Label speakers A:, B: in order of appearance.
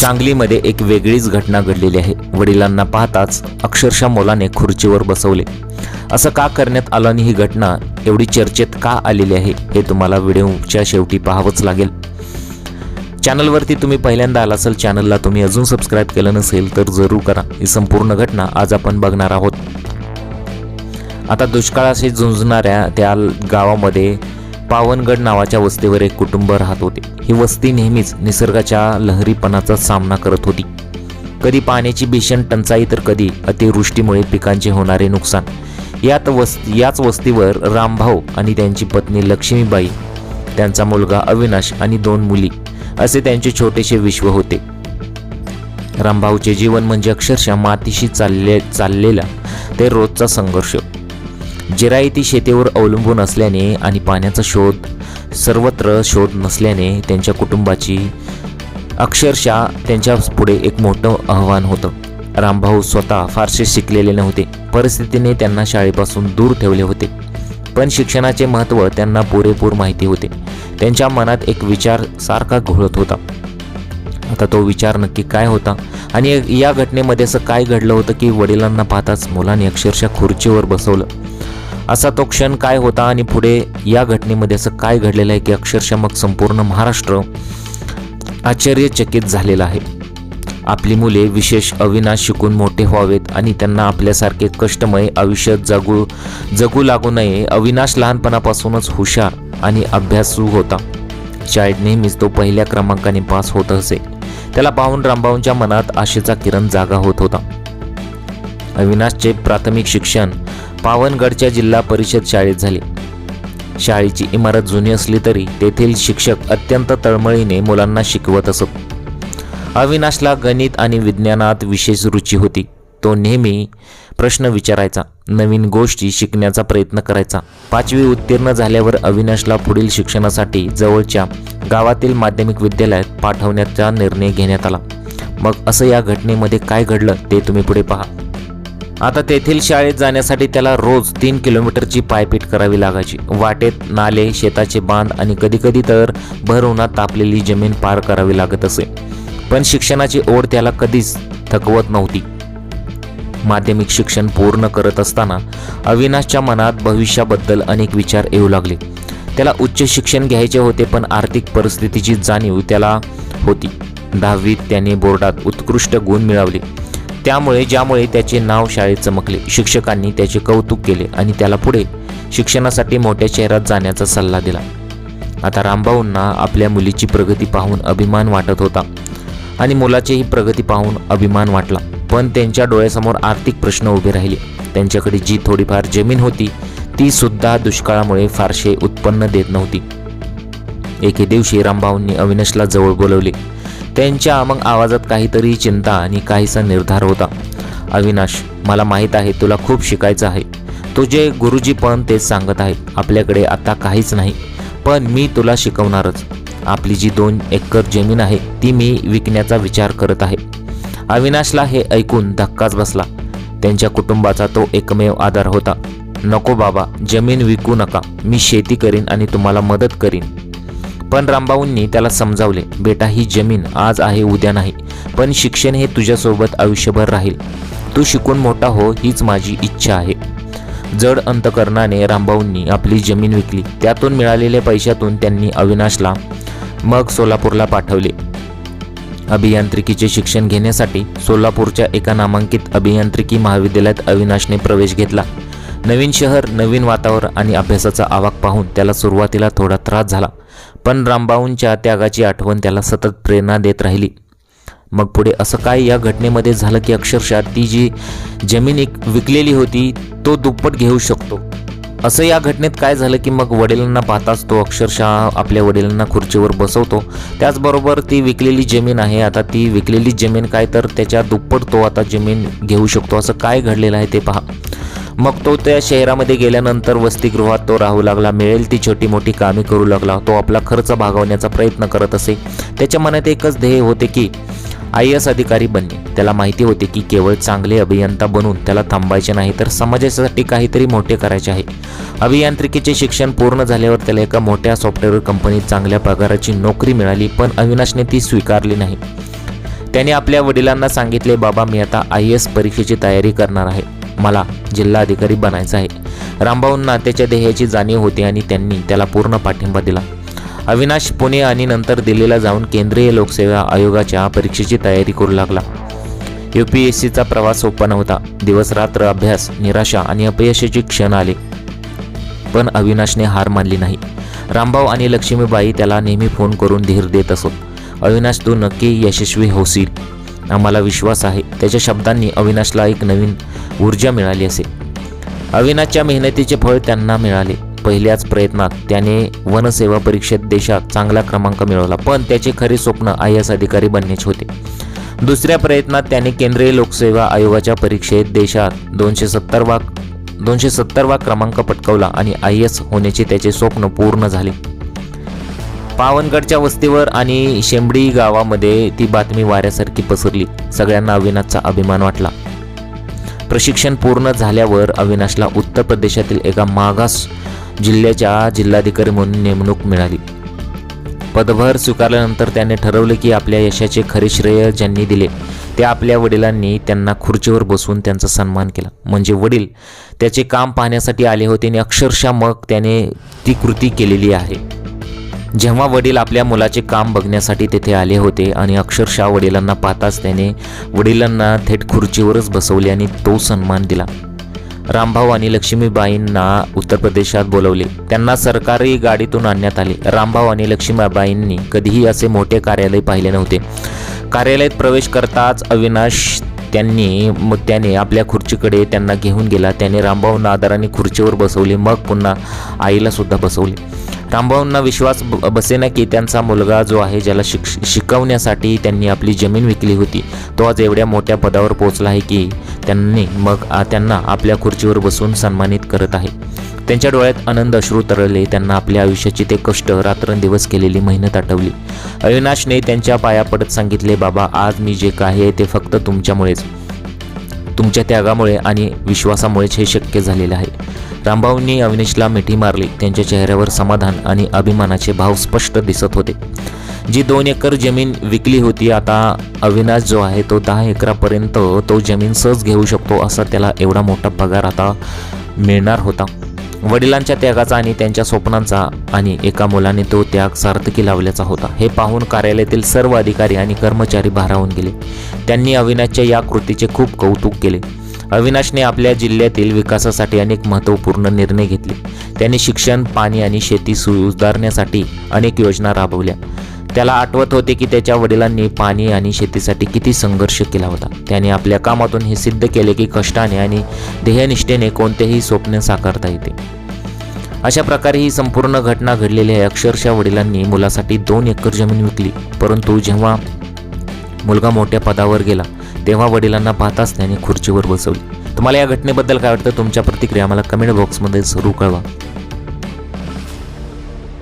A: सांगलीमध्ये एक वेगळीच घटना घडलेली आहे. वडिलांना पाहताच अक्षरशः मुलाने खुर्चीवर बसवले. असं का करण्यात आलं आणि ही घटना एवढी चर्चेत का आलेली आहे हे तुम्हाला व्हिडिओच्या शेवटी पाहावंच लागेल. चॅनलवरती तुम्ही पहिल्यांदा आला असेल चॅनलला तुम्ही अजून सबस्क्राईब केलं नसेल तर जरूर करा. ही संपूर्ण घटना आज आपण बघणार आहोत. आता दुष्काळाशी झुंजणाऱ्या त्या गावामध्ये पावनगड नावाच्या वस्तीवर एक कुटुंब राहत होते. ही वस्ती नेहमीच निसर्गाच्या लहरीपणाचा सामना करत होती. कधी पाण्याची भीषण टंचाई तर कधी अतिवृष्टीमुळे पिकांचे होणारे नुकसान. यात वस्ती याच वस्तीवर रामभाऊ आणि त्यांची पत्नी लक्ष्मीबाई त्यांचा मुलगा अविनाश आणि दोन मुली असे त्यांचे छोटेसे विश्व होते. रामभाऊचे जीवन म्हणजे अक्षरशः मातीशी चालले चाललेला ते रोजचा संघर्ष. जिरायती शेतीवर अवलंबून असल्याने आणि पाण्याचा शोध सर्वत्र शोध नसल्याने त्यांच्या कुटुंबाची अक्षरशः त्यांच्या पुढे एक मोठं आव्हान होतं. रामभाऊ स्वतः फारसे शिकलेले नव्हते. परिस्थितीने त्यांना शाळेपासून दूर ठेवले होते. पण शिक्षणाचे महत्त्व त्यांना पुरेपूर माहिती होते. त्यांच्या मनात एक विचार सारखा घोळत होता. आता तो विचार नक्की काय होता आणि या घटनेमध्ये असं काय घडलं होतं की वडिलांना पाहताच मुलांनी अक्षरशः खुर्चीवर बसवलं. असा तो क्षण काय होता आणि पुढे या घटनेमध्ये असं काय घडलेलं आहे की अक्षरशः मग संपूर्ण महाराष्ट्र आश्चर्यचकित झालेला आहे. आपली मुले विशेष अविनाश शिकून मोठे व्हावेत आणि त्यांना आपल्यासारखे कष्टमय आयुष्य जगू जगू लागू नये अविनाश लहानपणापासूनच हुशार आणि अभ्यासू होता. शाळेत नेहमीच तो पहिल्या क्रमांकाने पास होत असे. त्याला पाहून रामबाऊंच्या मनात आशेचा किरण जागा होत होता. अविनाशचे प्राथमिक शिक्षण पावनगडच्या जिल्हा परिषद शाळेत झाले. शाळेची इमारत जुनी असली तरी तेथील शिक्षक अत्यंत तळमळीने मुलांना शिकवत असत. अविनाशला गणित आणि विज्ञानात विशेष रुची होती. तो नेहमी प्रश्न विचारायचा नवीन गोष्टी शिकण्याचा प्रयत्न करायचा. पाचवी उत्तीर्ण झाल्यावर अविनाशला पुढील शिक्षणासाठी जवळच्या गावातील माध्यमिक विद्यालयात पाठवण्याचा निर्णय घेण्यात आला. मग असं या घटनेमध्ये काय घडलं ते तुम्ही पुढे पहा. आता तेथील शाळेत जाण्यासाठी त्याला रोज तीन किलोमीटरची पायपीट करावी लागायची. वाटेत नाले शेताचे बांध आणि कधीकधी तर भर उन्हात तापलेली जमीन पार करावी लागत असे. पण शिक्षणाची ओढ त्याला कधीच थकवत नव्हती. माध्यमिक शिक्षण पूर्ण करत असताना अविनाशच्या मनात भविष्याबद्दल अनेक विचार येऊ लागले. त्याला उच्च शिक्षण घ्यायचे होते पण आर्थिक परिस्थितीची जाणीव त्याला होती. दहावीत त्याने बोर्डात उत्कृष्ट गुण मिळवले. त्यामुळे ज्यामुळे त्याचे नाव शाळेत चमकले. शिक्षकांनी त्याचे कौतुक केले आणि त्याला पुढे शिक्षणासाठी मोठ्या शहरात जाण्याचा सल्ला दिला. आता रामभाऊंना आपल्या मुलीची प्रगती पाहून अभिमान वाटत होता आणि मुलाचीही प्रगती पाहून अभिमान वाटला. पण त्यांच्या डोळ्यासमोर आर्थिक प्रश्न उभे राहिले. त्यांच्याकडे जी थोडीफार जमीन होती ती सुद्धा दुष्काळामुळे फारसे उत्पन्न देत नव्हती. एके दिवशी रामभाऊंनी अविनाशला जवळ बोलवले. त्यांच्या मग आवाजात काहीतरी चिंता आणि काहीसा निर्धार होता. अविनाश मला माहीत आहे तुला खूप शिकायचं आहे. तुझे गुरुजी पण तेच सांगत आहेत आपल्याकडे आता काहीच नाही. पण मी तुला शिकवणारच. आपली जी दोन एकर जमीन आहे ती मी विकण्याचा विचार करत आहे. अविनाशला हे ऐकून धक्काच बसला. त्यांच्या कुटुंबाचा तो एकमेव आधार होता. नको बाबा जमीन विकू नका. मी शेती करीन आणि तुम्हाला मदत करीन. पण रामबाऊंनी त्याला समजावले बेटा ही जमीन आज आहे उद्या नाही पण शिक्षण हे तुझ्यासोबत आयुष्यभर राहील. तू शिकून मोठा हो हीच माझी इच्छा आहे. जड अंतकरणाने रामबाऊंनी आपली जमीन विकली. त्यातून मिळालेल्या पैशातून त्यांनी अविनाशला मग सोलापूरला पाठवले. अभियांत्रिकीचे शिक्षण घेण्यासाठी सोलापूरच्या एका नामांकित अभियांत्रिकी महाविद्यालयात अविनाशने प्रवेश घेतला. नवीन शहर नवीन वातावरण आणि अभ्यासाचा आवाक पाहून त्याला सुरुवातीला थोडा त्रास झाला. पण रामबाऊंच्या त्यागाची आठवण त्याला सतत प्रेरणा देत राहिली. मग पुढे असं काय या घटनेमध्ये झालं की अक्षरशः ती जी जमीन एक विकलेली होती तो दुप्पट घेऊ शकतो? असं या घटनेत काय झालं की मग वडिलांना पाहताच तो अक्षरशः आपल्या वडिलांना खुर्चीवर बसवतो. त्याचबरोबर ती विकलेली जमीन आहे. आता ती विकलेली जमीन काय तर त्याच्या दुप्पट तो आता जमीन घेऊ शकतो. असं काय घडलेलं आहे ते पहा. मग तो त्या शहरामध्ये गेल्यानंतर वसतिगृहात तो राहू लागला. मिळेल ती छोटी मोठी कामे करू लागला. तो आपला खर्च भागवण्याचा प्रयत्न करत असे. त्याच्या मनात एकच ध्येय होते की आय एस अधिकारी बनणे त्याला माहिती होते की केवळ चांगले अभियंता बनून त्याला थांबायचे नाही तर समाजासाठी काहीतरी मोठे करायचे आहे. अभियांत्रिकीचे शिक्षण पूर्ण झाल्यावर त्याला एका मोठ्या सॉफ्टवेअर कंपनीत चांगल्या पगाराची नोकरी मिळाली पण अविनाशने ती स्वीकारली नाही. त्याने आपल्या वडिलांना सांगितले बाबा मी आता आय एस परीक्षेची तयारी करणार आहे. मला जिल्हाधिकारी बनायचं आहे. रामभाऊंना त्याच्या ध्येयाची जाणीव होती आणि त्यांनी त्याला पूर्ण पाठिंबा दिला. अविनाश पुणे आणि नंतर दिल्लीला जाऊन केंद्रीय लोकसेवा आयोगाच्या परीक्षेची तयारी करू लागला. यू पी एस सीचा प्रवास सोपा नव्हता. दिवस रात्र अभ्यास निराशा आणि अपयशाचे क्षण आले. पण अविनाशने हार मानली नाही. रामभाऊ आणि लक्ष्मीबाई त्याला नेहमी फोन करून धीर देत असत. अविनाश तू नक्की यशस्वी होशील. आम्हाला विश्वास आहे. त्याच्या शब्दांनी अविनाशला एक नवीन ऊर्जा मिळाली असे. अविनाशच्या मेहनतीचे फळ त्यांना मिळाले. पहिल्याच प्रयत्नात त्याने वनसेवा परीक्षेत देशात चांगला क्रमांक मिळवला पण त्याचे खरे स्वप्न आय एस अधिकारी बनण्याचे होते. दुसऱ्या प्रयत्नात त्याने केंद्रीय लोकसेवा आयोगाच्या परीक्षेत देशात दोनशे सत्तरवा दोनशे सत्तरवा क्रमांक पटकावला आणि आय एस होण्याचे त्याचे स्वप्न पूर्ण झाले. पावनगडच्या वस्तीवर आणि शेंबडी गावामध्ये ती बातमी वाऱ्यासारखी पसरली. सगळ्यांना अविनाशचा अभिमान वाटला. प्रशिक्षण पूर्ण झाल्यावर अविनाशला उत्तर प्रदेशातील एका मागास जिल्ह्याच्या जिल्हाधिकारी म्हणून नेमणूक मिळाली. पदभार स्वीकारल्यानंतर त्याने ठरवले की आपल्या यशाचे खरे श्रेय ज्यांनी दिले ते आपल्या वडिलांनी त्यांना खुर्चीवर बसवून त्यांचा सन्मान केला. म्हणजे वडील त्याचे काम पाहण्यासाठी आले होते आणि अक्षरशः मग त्याने ती कृती केलेली आहे. जेव्हा वडील आपल्या मुलाचे काम बघण्यासाठी तेथे आले होते आणि अक्षरशः वडिलांना पाहताच त्याने वडिलांना थेट खुर्चीवरच बसवले आणि तो सन्मान दिला. रामभाऊ आणि लक्ष्मीबाईंना उत्तर प्रदेशात बोलवले. त्यांना सरकारी गाडीतून आणण्यात आले. रामभाऊ आणि लक्ष्मीबाईंनी कधीही असे मोठे कार्यालय पाहिले नव्हते. कार्यालयात प्रवेश करताच अविनाश त्यांनी मग त्याने आपल्या खुर्चीकडे त्यांना घेऊन गेला. त्याने रामभाऊंना आदराने खुर्चीवर बसवले. मग पुन्हा आईला सुद्धा बसवले. तांबवांना विश्वास ब बसेना की त्यांचा मुलगा जो आहे ज्याला शिक शिकवण्यासाठी त्यांनी आपली जमीन विकली होती तो आज एवढ्या मोठ्या पदावर पोहोचला आहे की त्यांनी मग त्यांना आपल्या खुर्चीवर बसून सन्मानित करत आहे. त्यांच्या डोळ्यात आनंद अश्रू तरळले त्यांना आपल्या आयुष्याची ते कष्ट रात्रंदिवस केलेली मेहनत आठवली. अविनाशने त्यांच्या पाया पडत सांगितले बाबा आज मी जे काही आहे ते फक्त तुमच्यामुळेच तुमच्या त्यागामुळे आणि विश्वासामुळेच हे शक्य झालेलं आहे. रामभाऊंनी अविनाशला मिठी मारली. त्यांच्या चेहऱ्यावर समाधान आणि अभिमानाचे भाव स्पष्ट दिसत होते. जी दोन एकर जमीन विकली होती आता अविनाश जो आहे तो दहा एकरापर्यंत तो जमीन सहज घेऊ शकतो असा त्याला एवढा मोठा पगार आता मिळणार होता. वडिलांच्या त्यागाचा आणि त्यांच्या स्वप्नांचा आणि एका मुलाने तो त्याग सार्थकी लावल्याचा होता. हे पाहून कार्यालयातील सर्व अधिकारी आणि कर्मचारी भारावून गेले. त्यांनी अविनाशच्या या कृतीचे खूप कौतुक केले. अविनाशने आपल्या जिल्ह्यातील विकासासाठी अनेक महत्त्वपूर्ण निर्णय घेतले. त्याने शिक्षण पाणी आणि शेती सुधारण्यासाठी अनेक योजना राबवल्या. त्याला आठवत होते की त्याच्या वडिलांनी पाणी आणि शेतीसाठी किती संघर्ष केला होता. त्याने आपल्या कामातून हे सिद्ध केले की कष्टाने आणि ध्येयनिष्ठेने कोणतेही स्वप्न साकारता येते. अशा प्रकारे ही संपूर्ण घटना घडलेली आहे. अक्षरशः वडिलांनी मुलासाठी दोन एकर जमीन विकली. परंतु जेव्हा मुलगा मोठ्या पदावर गेला तेव्हा वडिलांना पाहताच त्याने खुर्चीवर बसवली. तुम्हाला या घटनेबद्दल काय वाटतं? तुमच्या प्रतिक्रिया मला कमेंट बॉक्समध्ये जरूर कळवा.